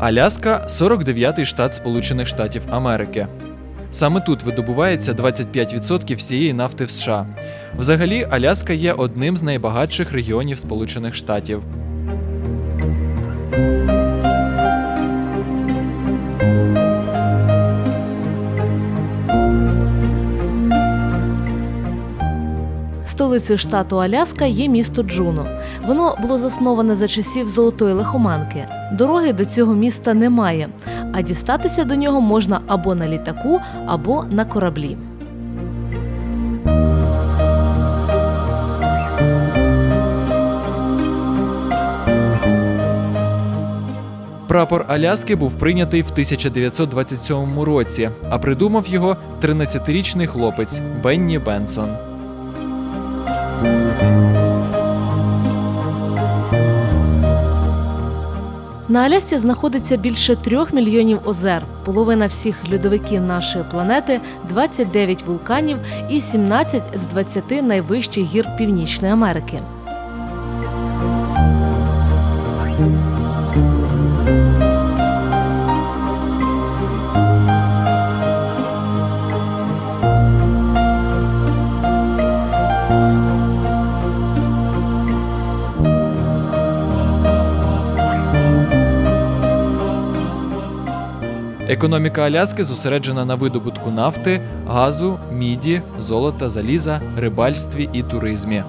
Аляска 49-й штат Сполучених Штатів Америки. Саме тут видобувається 25% всієї нафти в США. Взагалі, Аляска є одним з найбагатших регіонів Сполучених Штатів. Столицею штату Аляска є місто Джуно. Воно було засноване за часів золотої лихоманки. Дороги до цього міста немає, а дістатися до нього можна або на літаку, або на кораблі. Прапор Аляски був прийнятий в 1927 році, а придумав його 13-річний хлопець Бенні Бенсон. На Алясці знаходиться більше трьох мільйонів озер, половина всіх льодовиків нашої планети, 29 вулканів і 17 з 20 найвищих гір Північної Америки. Економіка Аляски зосереджена на видобутку нафти, газу, міді, золота, заліза, рибальстві і туризмі.